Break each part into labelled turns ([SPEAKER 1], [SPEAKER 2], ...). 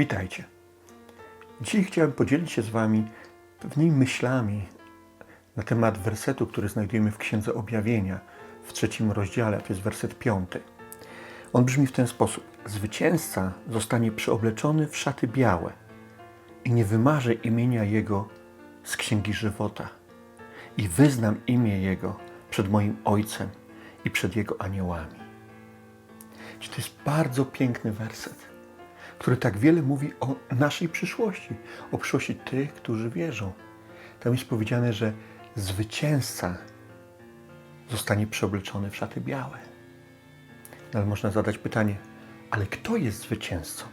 [SPEAKER 1] Witajcie. Dzisiaj chciałem podzielić się z Wami pewnymi myślami na temat wersetu, który znajdujemy w Księdze Objawienia w trzecim rozdziale, to jest werset piąty. On brzmi w ten sposób. Zwycięzca zostanie przyobleczony w szaty białe i nie wymarzę imienia Jego z Księgi Żywota i wyznam imię Jego przed moim Ojcem i przed Jego aniołami. To jest bardzo piękny werset, który tak wiele mówi o naszej przyszłości, o przyszłości tych, którzy wierzą. Tam jest powiedziane, że zwycięzca zostanie przeobleczony w szaty białe. Ale można zadać pytanie, ale kto jest zwycięzcą?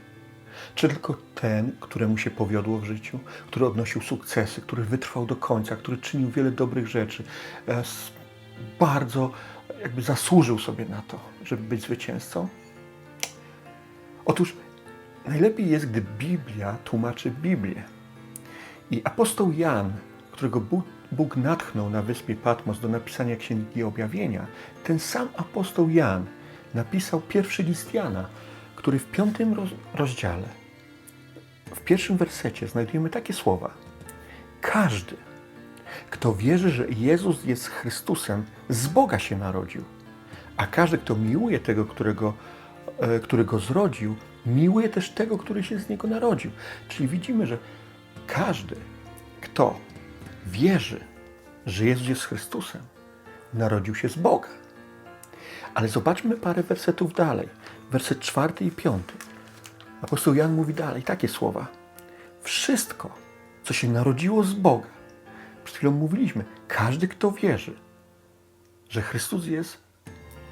[SPEAKER 1] Czy tylko ten, któremu się powiodło w życiu, który odnosił sukcesy, który wytrwał do końca, który czynił wiele dobrych rzeczy, e, bardzo jakby zasłużył sobie na to, żeby być zwycięzcą? Otóż najlepiej jest, gdy Biblia tłumaczy Biblię. I apostoł Jan, którego Bóg, natchnął na wyspie Patmos do napisania Księgi Objawienia, ten sam apostoł Jan napisał pierwszy list Jana, który w piątym roz, rozdziale, w pierwszym wersecie znajdujemy takie słowa. Każdy, kto wierzy, że Jezus jest Chrystusem, z Boga się narodził. A każdy, kto miłuje tego, którego, który go zrodził, miłuje też tego, który się z niego narodził. Czyli widzimy, że każdy, kto wierzy, że Jezus jest Chrystusem, narodził się z Boga. Ale zobaczmy parę wersetów dalej. Werset czwarty i piąty. Apostoł Jan mówi dalej takie słowa. Wszystko, co się narodziło z Boga, przed chwilą mówiliśmy, każdy, kto wierzy, że Chrystus jest,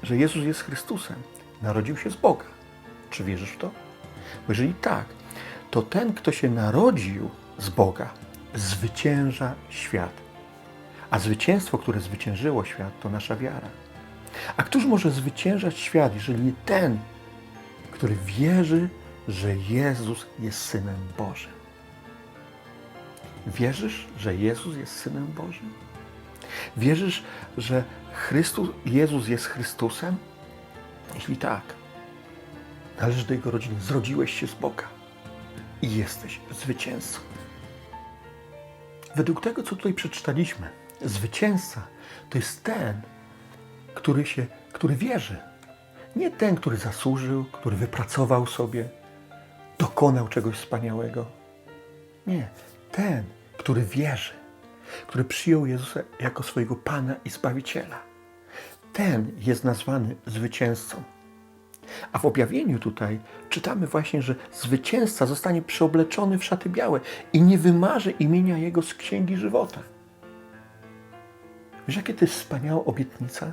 [SPEAKER 1] że Jezus jest Chrystusem, narodził się z Boga. Czy wierzysz w to? Bo jeżeli tak, to ten, kto się narodził z Boga, zwycięża świat. A zwycięstwo, które zwyciężyło świat, to nasza wiara. A któż może zwyciężać świat, jeżeli nie ten, który wierzy, że Jezus jest Synem Bożym? Wierzysz, że Jezus jest Synem Bożym? Wierzysz, że Chrystus, Jezus jest Chrystusem? Jeśli tak, należysz do Jego rodziny, zrodziłeś się z Boga i jesteś zwycięzcą. Według tego, co tutaj przeczytaliśmy, zwycięzca to jest ten, który, się, który wierzy. Nie ten, który zasłużył, który wypracował sobie, dokonał czegoś wspaniałego. Nie, ten, który wierzy, który przyjął Jezusa jako swojego Pana i Zbawiciela. Ten jest nazwany zwycięzcą. A w objawieniu tutaj czytamy właśnie, że zwycięzca zostanie przeobleczony w szaty białe i nie wymarzy imienia jego z księgi żywota. Wiesz, jakie to jest wspaniała obietnica?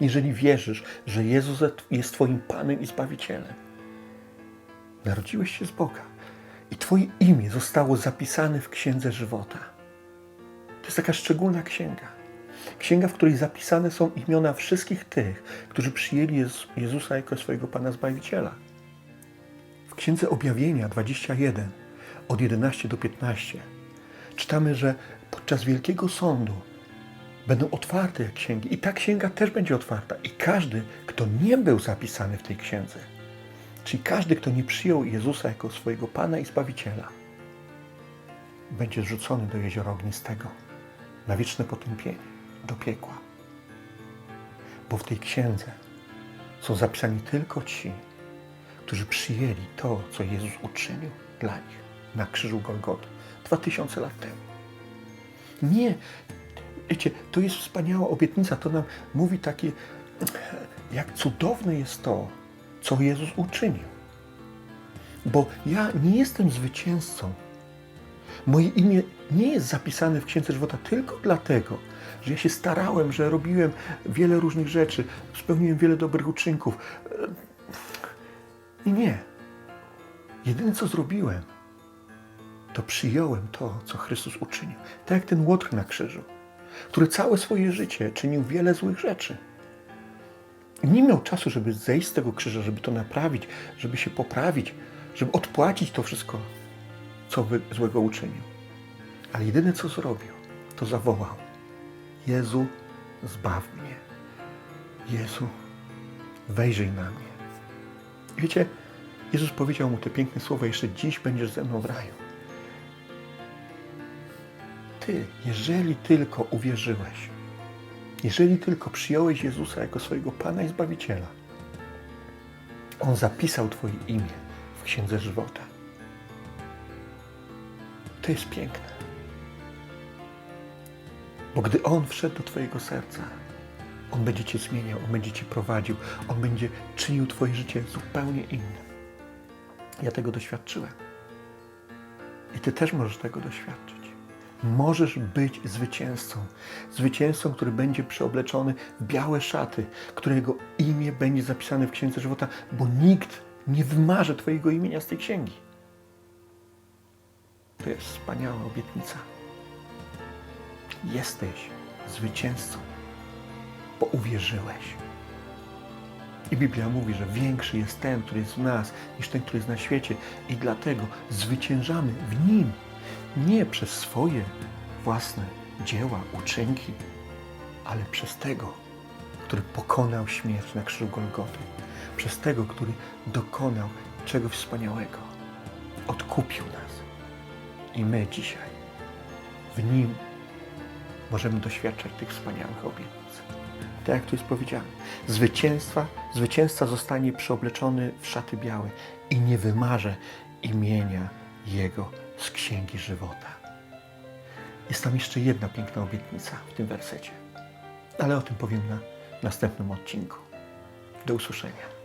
[SPEAKER 1] Jeżeli wierzysz, że Jezus jest Twoim Panem i Zbawicielem. Narodziłeś się z Boga i Twoje imię zostało zapisane w księdze żywota. To jest taka szczególna księga. Księga, w której zapisane są imiona wszystkich tych, którzy przyjęli Jezu- Jezusa jako swojego Pana Zbawiciela. W Księdze Objawienia 21, od 11 do 15, czytamy, że podczas Wielkiego Sądu będą otwarte księgi i ta księga też będzie otwarta. I każdy, kto nie był zapisany w tej księdze, czyli każdy, kto nie przyjął Jezusa jako swojego Pana i Zbawiciela, będzie zrzucony do jeziora ognistego na wieczne potępienie, do piekła. Bo w tej księdze są zapisani tylko ci, którzy przyjęli to, co Jezus uczynił dla nich na krzyżu Golgoty dwa tysiące lat temu. Nie, wiecie, to jest wspaniała obietnica, to nam mówi takie, jak cudowne jest to, co Jezus uczynił. Bo ja nie jestem zwycięzcą, Moje imię nie jest zapisane w Księdze Żywota tylko dlatego, że ja się starałem, że robiłem wiele różnych rzeczy, spełniłem wiele dobrych uczynków. Nie, nie. Jedyne, co zrobiłem, to przyjąłem to, co Chrystus uczynił. Tak jak ten łotr na krzyżu, który całe swoje życie czynił wiele złych rzeczy. I nie miał czasu, żeby zejść z tego krzyża, żeby to naprawić, żeby się poprawić, żeby odpłacić to wszystko, co złego uczynił. Ale jedyne, co zrobił, to zawołał: Jezu, zbaw mnie. Jezu, wejrzyj na mnie. Wiecie, Jezus powiedział mu te piękne słowa: Jeszcze dziś będziesz ze mną w raju. Ty, jeżeli tylko uwierzyłeś, jeżeli tylko przyjąłeś Jezusa jako swojego Pana i Zbawiciela, On zapisał Twoje imię w Księdze Żywota. To jest piękne. Bo gdy On wszedł do Twojego serca, On będzie Cię zmieniał, On będzie Cię prowadził, On będzie czynił Twoje życie zupełnie innym. Ja tego doświadczyłem. I Ty też możesz tego doświadczyć. Możesz być zwycięzcą. Zwycięzcą, który będzie przeobleczony w białe szaty, którego imię będzie zapisane w Księdze Żywota, bo nikt nie wymarze Twojego imienia z tej księgi. To jest wspaniała obietnica. Jesteś zwycięzcą, bo uwierzyłeś. I Biblia mówi, że większy jest ten, który jest w nas, niż ten, który jest na świecie. I dlatego zwyciężamy w Nim. Nie przez swoje własne dzieła, uczynki, ale przez tego, który pokonał śmierć na krzyżu Golgoty. Przez tego, który dokonał czegoś wspaniałego. Odkupił nas. I my dzisiaj w Nim możemy doświadczać tych wspaniałych obietnic. Tak jak tu jest powiedziane, zwycięstwa, zwycięzca zostanie przeobleczony w szaty białe i nie wymarze imienia Jego z Księgi Żywota. Jest tam jeszcze jedna piękna obietnica w tym wersecie, ale o tym powiem na następnym odcinku. Do usłyszenia.